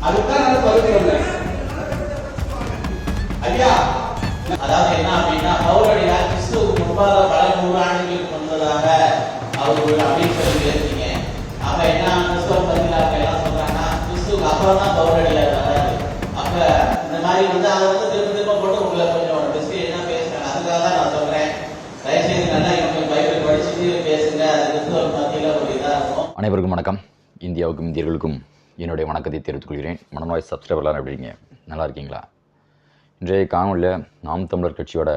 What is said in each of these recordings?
அதுதான் நான் பதில் ஐயா அதாவது என்ன அப்படின்னா பவுலடியார் கிறிஸ்துவுக்கு முன்பாக பல நூறு ஆண்டுகளுக்கு முன்பதாக அவர் அப்படின்னு சொல்லி பேசுறீங்க அப்ப என்ன கிறிஸ்துவ பதிலாக எல்லாம் சொல்றாங்கன்னா கிறிஸ்துவுக்கு அப்புறம் தான் பவுலடியார் வராது அப்ப இந்த மாதிரி வந்து அதை வந்து திரும்ப திரும்ப போட்டு உங்களை கொஞ்சம் பெஸ்ட் என்ன பேசுறாங்க அதுக்காக தான் நான் சொல்றேன். தயவுசெய்து நல்லா இவங்க பைபிள் படிச்சுட்டு பேசுங்க அது கிறிஸ்துவ மத்தியில ஒரு இதா இருக்கும். அனைவருக்கும் வணக்கம். இந்தியாவுக்கும் இந்தியர்களுக்கும் என்னுடைய வணக்கத்தை தெரிவித்துக் கொள்கிறேன் மனநோய் சப்ஸ்கிரைபர்லாம் எப்படிங்க நல்லா இருக்கீங்களா? இன்றைய காணொலியில் நாம் தமிழர் கட்சியோட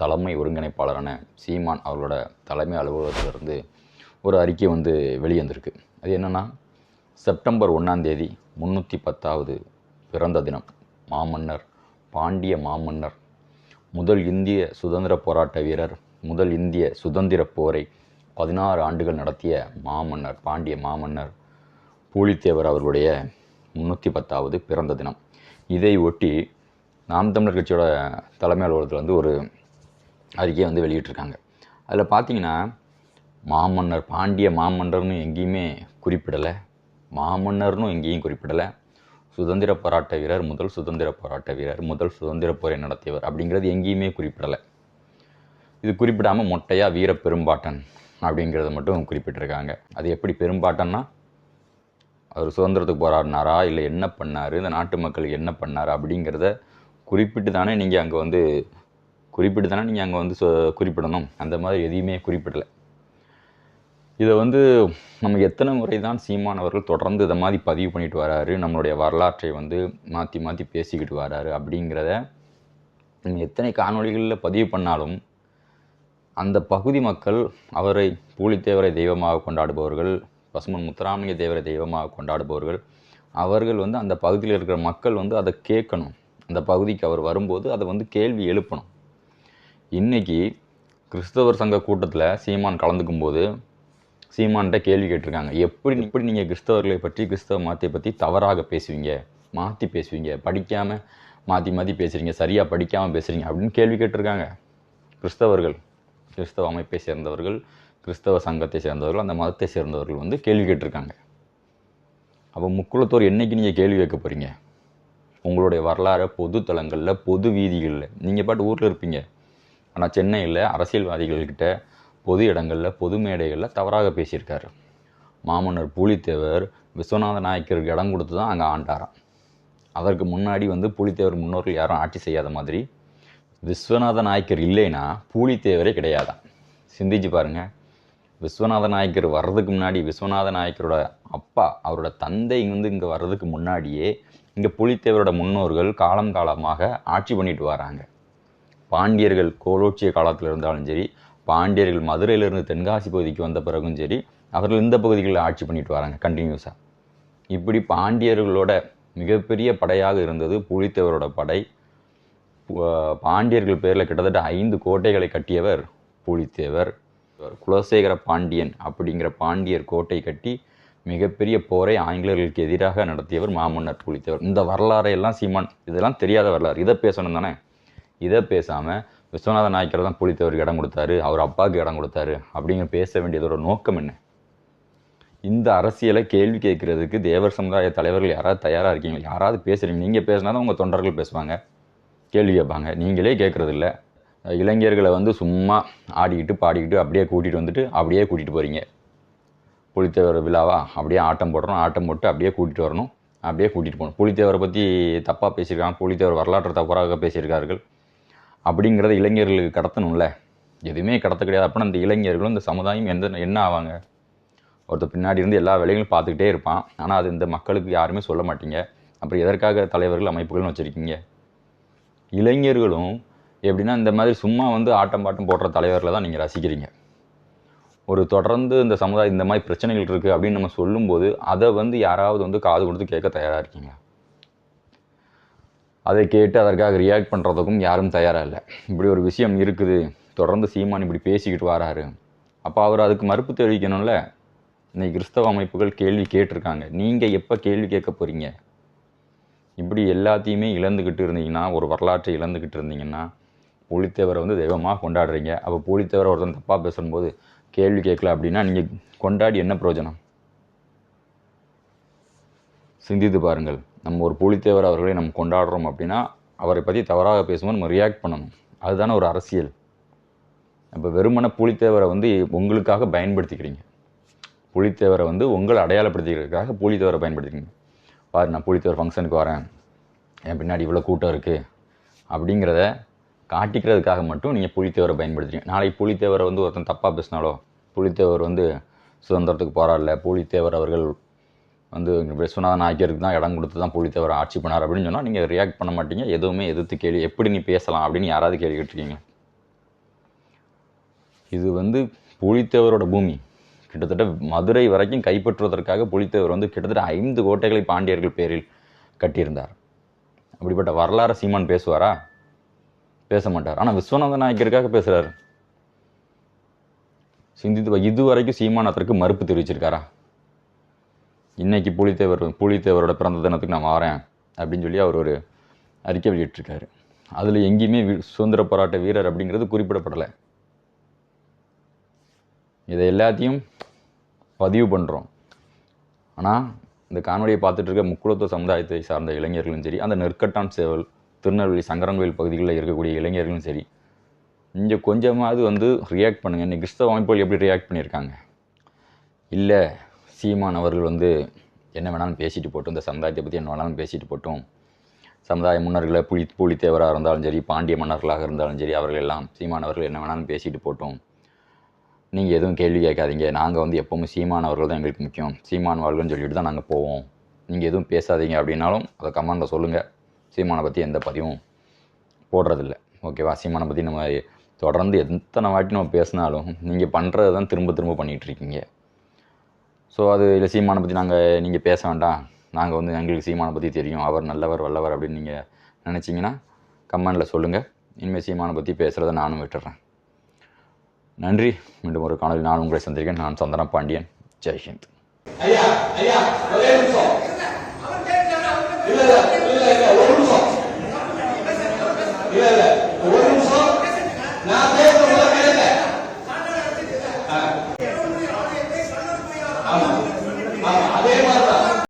தலைமை ஒருங்கிணைப்பாளரான சீமான் அவர்களோட தலைமை அலுவலகத்திலிருந்து ஒரு அறிக்கை வந்து வெளிவந்திருக்கு. அது என்னென்னா செப்டம்பர் ஒன்றாம் தேதி முந்நூற்றி பத்தாவது பிறந்த தினம். மாமன்னர் பாண்டிய மாமன்னர் முதல் இந்திய சுதந்திர போராட்ட வீரர் முதல் இந்திய சுதந்திர போரை பதினாறு ஆண்டுகள் நடத்திய மாமன்னர் பாண்டிய மாமன்னர் பூலித்தேவர் அவர்களுடைய முந்நூற்றி பத்தாவது பிறந்த தினம். இதை ஒட்டி நாம் தமிழர் கட்சியோட தலைமை அலுவலகத்தில் வந்து ஒரு அறிக்கையை வந்து வெளியிட்டிருக்காங்க. அதில் பார்த்தீங்கன்னா மாமன்னர் பாண்டிய மாமன்னர்னு எங்கேயுமே குறிப்பிடலை. மாமன்னர்னும் எங்கேயும் குறிப்பிடலை. சுதந்திர போராட்ட வீரர் முதல் சுதந்திர போராட்ட வீரர் முதல் சுதந்திர போரை நடத்தியவர் அப்படிங்கிறது எங்கேயுமே குறிப்பிடலை. இது குறிப்பிடாமல் மொட்டையாக வீர பெரும்பாட்டன் அப்படிங்கிறத மட்டும் குறிப்பிட்டிருக்காங்க. அது எப்படி பெரும்பாட்டன்னா அவர் சுதந்திரத்துக்கு போராடினாரா? இல்லை என்ன பண்ணார்? இந்த நாட்டு மக்களுக்கு என்ன பண்ணார்? அப்படிங்கிறத குறிப்பிட்டு தானே நீங்கள் அங்கே வந்து குறிப்பிட்டு தானே நீங்கள் அங்கே வந்து சொ- குறிப்பிடணும். அந்த மாதிரி எதையுமே குறிப்பிடலை. இதை வந்து நம்ம எத்தனை முறை தான் சீமான் அவர்கள் தொடர்ந்து இதை மாதிரி பதிவு பண்ணிட்டு வராரு? நம்மளுடைய வரலாற்றை வந்து மாற்றி மாற்றி பேசிக்கிட்டு வராரு அப்படிங்கிறத நம்ம எத்தனை காணொளிகளில் பதிவு பண்ணாலும் அந்த பகுதி மக்கள் அவரை பூலித்தேவரை தெய்வமாக கொண்டாடுபவர்கள் பசுமன் முத்துராமலிங்க தேவரை தெய்வமாக கொண்டாடுபவர்கள் அவர்கள் வந்து அந்த பகுதியில் இருக்கிற மக்கள் வந்து அதை கேட்கணும். அந்த பகுதிக்கு அவர் வரும்போது அதை வந்து கேள்வி எழுப்பணும். இன்னைக்கு கிறிஸ்தவர் சங்க கூட்டத்தில் சீமான் கலந்துக்கும் போது சீமான்கிட்ட கேள்வி கேட்டிருக்காங்க. எப்படி எப்படி நீங்கள் கிறிஸ்தவர்களை பற்றி கிறிஸ்தவ மதத்தை பற்றி தவறாக பேசுவீங்க? மாற்றி பேசுவீங்க? படிக்காமல் மாற்றி மாற்றி பேசுகிறீங்க சரியாக படிக்காமல் பேசுகிறீங்க அப்படின்னு கேள்வி கேட்டிருக்காங்க. கிறிஸ்தவர்கள் கிறிஸ்தவ அமைப்பை சேர்ந்தவர்கள் கிறிஸ்தவ சங்கத்தை சேர்ந்தவர்கள் அந்த மதத்தை சேர்ந்தவர்கள் வந்து கேள்வி கேட்டிருக்காங்க. அப்போ முக்குளத்தோர் என்னைக்கு நீங்கள் கேள்வி கேட்க போகிறீங்க உங்களுடைய வரலாறு பொது தளங்களில் பொது வீதிகளில். நீங்கள் பாட்டு ஊரில் இருப்பீங்க. ஆனால் சென்னையில் அரசியல்வாதிகள்கிட்ட பொது இடங்களில் பொது மேடைகளில் தவறாக பேசியிருக்காரு. மாமன்னர் பூலித்தேவர் விஸ்வநாத நாயக்கருக்கு இடம் கொடுத்து தான் அங்கே ஆண்டாராம். அதற்கு முன்னாடி வந்து பூலித்தேவர் முன்னோர்கள் யாரும் ஆட்சி செய்யாத மாதிரி விஸ்வநாத நாயக்கர் இல்லைன்னா பூலித்தேவரே கிடையாதான் சிந்திச்சு பாருங்கள் விஸ்வநாத நாயக்கர் வர்றதுக்கு முன்னாடி விஸ்வநாத நாயக்கரோட அப்பா அவரோட தந்தை வந்து இங்கே வர்றதுக்கு முன்னாடியே இங்கே புலித்தேவரோட முன்னோர்கள் காலம் காலமாக ஆட்சி பண்ணிட்டு வராங்க. பாண்டியர்கள் கோலோச்சிய காலத்தில் இருந்தாலும் சரி பாண்டியர்கள் மதுரையிலிருந்து தென்காசி பகுதிக்கு வந்த பிறகும் சரி அவர்கள் இந்த பகுதிகளில் ஆட்சி பண்ணிட்டு வராங்க கண்டினியூஸாக இப்படி பாண்டியர்களோட மிகப்பெரிய படையாக இருந்தது புலித்தேவரோட படை. பு- பாண்டியர்கள் பேரில் கிட்டத்தட்ட ஐந்து கோட்டைகளை கட்டியவர் புலித்தேவர். குலசேகர பாண்டியன் அப்படிங்கிற பாண்டியர் கோட்டை கட்டி மிகப்பெரிய போரை ஆங்கிலேயர்களுக்கு எதிராக நடத்தியவர் மாமன்னர் பூலித்தேவர். இந்த வரலாறையெல்லாம் சீமான் இதெல்லாம் தெரியாத வரலாறு. இதை பேசணும் தானே? இதை பேசாமல் விஸ்வநாத நாயக்கர் தான் பூலித்தேவருக்கு இடம் கொடுத்தாரு அவர் அப்பாவுக்கு இடம் கொடுத்தாரு அப்படிங்கிற பேச வேண்டியதோட நோக்கம் என்ன? இந்த அரசியலை கேள்வி கேட்குறதுக்கு தேவர் சமுதாய தலைவர்கள் யாராவது தயாராக இருக்கீங்க யாராவது பேசுகிறீங்க நீங்கள் பேசினா தான் உங்கள் தொண்டர்கள் பேசுவாங்க கேள்வி கேட்பாங்க. நீங்களே கேட்குறதில்ல. இளைஞர்களை வந்து சும்மா ஆடிக்கிட்டு பாடிக்கிட்டு அப்படியே கூட்டிகிட்டு வந்துட்டு அப்படியே கூட்டிகிட்டு போகிறீங்க புலித்தேவர் விழாவா? அப்படியே ஆட்டம் போடுறோம் ஆட்டம் போட்டு அப்படியே கூட்டிகிட்டு வரணும் அப்படியே கூட்டிகிட்டு போகணும். புலித்தேவரை பற்றி தப்பாக பேசியிருக்காங்க புலித்தேவர் வரலாற்றை தவறாக பேசியிருக்கார்கள். அப்படிங்கிறத இளைஞர்களுக்கு கடத்தணும்ல? எதுவுமே கடத்த கிடையாது. அப்படின்னா அந்த இளைஞர்களும் இந்த சமுதாயம் எந்த என்ன ஆவாங்க? ஒருத்தர் பின்னாடி இருந்து எல்லா வேலைகளும் பார்த்துக்கிட்டே இருப்பான். ஆனால் அது இந்த மக்களுக்கு யாருமே சொல்ல மாட்டீங்க. அப்புறம் எதற்காக தலைவர்கள் அமைப்புகள்னு வச்சுருக்கீங்க? இளைஞர்களும் எப்படின்னா இந்த மாதிரி சும்மா வந்து ஆட்டம் பாட்டம் போடுற தலைவர்களை தான் நீங்கள் ரசிக்கிறீங்க. ஒரு தொடர்ந்து இந்த சமுதாயம் இந்த மாதிரி பிரச்சனைகள் இருக்குது அப்படின்னு நம்ம சொல்லும்போது அதை வந்து யாராவது வந்து காது கொடுத்து கேட்க தயாராக இருக்கீங்க அதை கேட்டு அதற்காக ரியாக்ட் பண்ணுறதுக்கும் யாரும் தயாராக இல்லை. இப்படி ஒரு விஷயம் இருக்குது. தொடர்ந்து சீமான் இப்படி பேசிக்கிட்டு வராரு. அப்போ அவர் அதுக்கு மறுப்பு தெரிவிக்கணும்ல? இன்னைக்கு கிறிஸ்தவ அமைப்புகள் கேள்வி கேட்டிருக்காங்க. நீங்கள் எப்போ கேள்வி கேட்க போகிறீங்க இப்படி எல்லாத்தையுமே இழந்துக்கிட்டு இருந்தீங்கன்னா ஒரு வரலாற்றை இழந்துக்கிட்டு இருந்தீங்கன்னா புலித்தேவரை வந்து தெய்வமாக கொண்டாடுறீங்க. அப்போ புலித்தேவரை ஒருத்தன் தப்பாக பேசும்போது கேள்வி கேட்கல அப்படின்னா நீங்கள் கொண்டாடி என்ன பிரயோஜனம்? சிந்தித்து பாருங்கள். நம்ம ஒரு புலித்தேவர் அவர்களை நம்ம கொண்டாடுறோம் அப்படின்னா அவரை பற்றி தவறாக பேசும்போது நம்ம ரியாக்ட் பண்ணணும். அதுதானே ஒரு அரசியல். இப்போ வெறுமனே புலித்தேவரை வந்து உங்களுக்காக பயன்படுத்திக்கிறீங்க. புலித்தேவரை வந்து உங்களை அடையாளப்படுத்திக்கிறதுக்காக புலித்தேவரை பயன்படுத்திக்கிறீங்க. பாரு நான் புலித்தேவர் ஃபங்க்ஷனுக்கு வரேன். என் பின்னாடி இவ்வளோ கூட்டம் இருக்குது அப்படிங்கிறத காட்டிக்கிறதுக்காக மட்டும் நீங்கள் புலித்தேவரை பயன்படுத்துறீங்க. நாளைக்கு புலித்தேவரை வந்து ஒருத்தன் தப்பாக பேசினாலோ புலித்தேவர் வந்து சுதந்திரத்துக்கு போராடல புலித்தேவர் அவர்கள் வந்து விஸ்வநாதன் ஆகியோருக்கு தான் இடம் கொடுத்து தான் புலித்தேவர் ஆட்சி பண்ணார் அப்படின்னு சொன்னால் நீங்கள் ரியாக்ட் பண்ண மாட்டீங்க. எதுவுமே எதிர்த்து கேள்வி எப்படி நீ பேசலாம் அப்படின்னு யாராவது கேள்வி கேட்டிருக்கீங்க இது வந்து புலித்தேவரோட பூமி. கிட்டத்தட்ட மதுரை வரைக்கும் கைப்பற்றுவதற்காக புலித்தேவர் வந்து கிட்டத்தட்ட ஐந்து கோட்டைகளை பாண்டியர்கள் பேரில் கட்டியிருந்தார். அப்படிப்பட்ட வரலாறு சீமான் பேசுவாரா? பேச மாட்டார் ஆனால் விஸ்வநாத நாயக்கருக்காக பேசுகிறாரு சிந்தித்து இது வரைக்கும் சீமான் அதற்கு மறுப்பு தெரிவிச்சிருக்காரா? இன்னைக்கு புலித்தேவர் புலித்தேவரோட பிறந்த தினத்துக்கு நான் வரேன் அப்படின்னு சொல்லி அவர் ஒரு அறிக்கை வெளியிட்டிருக்காரு. அதில் எங்கேயுமே சுதந்திர போராட்ட வீரர் அப்படிங்கிறது குறிப்பிடப்படலை. இதை எல்லாத்தையும் பதிவு பண்ணுறோம் ஆனால் இந்த காணொலியை பார்த்துட்டு இருக்க முக்குளத்துவ சமுதாயத்தை சார்ந்த இளைஞர்களும் சரி அந்த நெற்கட்டான் சேவல் திருநெல்வேலி சங்கரன்கோயில் பகுதிகளில் இருக்கக்கூடிய இளைஞர்களும் சரி இங்கே கொஞ்சமாவது வந்து ரியாக்ட் பண்ணுங்கள் இன்னைக்கு கிறிஸ்தவ அமைப்புகள் எப்படி ரியாக்ட் பண்ணியிருக்காங்க? இல்லை சீமான் அவர்கள் வந்து என்ன வேணாலும் பேசிட்டு போட்டும் இந்த சமுதாயத்தை பற்றி என்ன வேணாலும் பேசிட்டு போட்டும். சமுதாய முன்னர்களை புலி புலித்தேவராக இருந்தாலும் சரி பாண்டிய மன்னர்களாக இருந்தாலும் சரி அவர்கள் எல்லாம் சீமானவர்கள் என்ன வேணாலும் பேசிட்டு போட்டோம். நீங்கள் எதுவும் கேள்வி கேட்காதீங்க. நாங்கள் வந்து எப்போவுமே சீமான் அவர்கள் தான் எங்களுக்கு முக்கியம். சீமான் வாழ்கள்னு சொல்லிட்டு தான் நாங்கள் போவோம். நீங்கள் எதுவும் பேசாதீங்க அப்படின்னாலும் அதை கமெண்டில் சொல்லுங்கள் சீமானை பற்றி எந்த பதிவும் போடுறதில்ல. ஓகேவா? சீமானை பற்றி நம்ம தொடர்ந்து எத்தனை வாட்டி நம்ம பேசினாலும் நீங்கள் பண்ணுறது தான் திரும்ப திரும்ப பண்ணிகிட்டு இருக்கீங்க. ஸோ அது இல்லை சீமானை பற்றி நாங்கள் நீங்கள் பேச வேண்டாம். நாங்கள் வந்து எங்களுக்கு சீமானை பற்றி தெரியும். அவர் நல்லவர் வல்லவர் அப்படின்னு நீங்கள் நினச்சிங்கன்னா கமெண்டில் சொல்லுங்கள் இனிமேல் சீமானை பற்றி பேசுகிறத நானும் விட்டுறேன். நன்றி. மீண்டும் ஒரு காணொலி நான் உங்களை சந்திக்கிறேன். நான் சந்தன பாண்டியன். ஜெய்ஹிந்த் ஐயா ஐயா ஒரே நிமிஷம்.